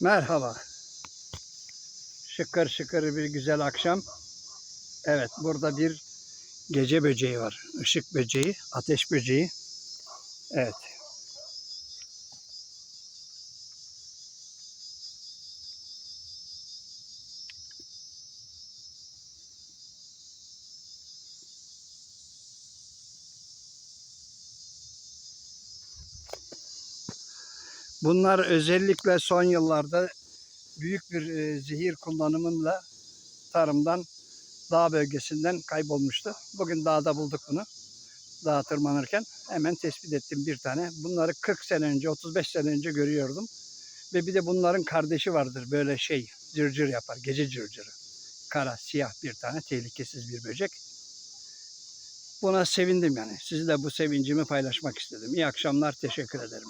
Merhaba. Şıkır şıkır bir güzel akşam. Evet burada bir gece böceği var. Işık böceği, ateş böceği. Evet. Bunlar özellikle son yıllarda büyük bir e, zehir kullanımıyla tarımdan, dağ bölgesinden kaybolmuştu. Bugün dağda bulduk bunu. Dağa tırmanırken hemen tespit ettim bir tane. Bunları 40 sene önce, 35 sene önce görüyordum. Ve bir de bunların kardeşi vardır böyle şey, cırcır yapar, gece cırcırı. Kara, siyah bir tane tehlikesiz bir böcek. Buna sevindim yani. Sizle bu sevincimi paylaşmak istedim. İyi akşamlar, teşekkür ederim.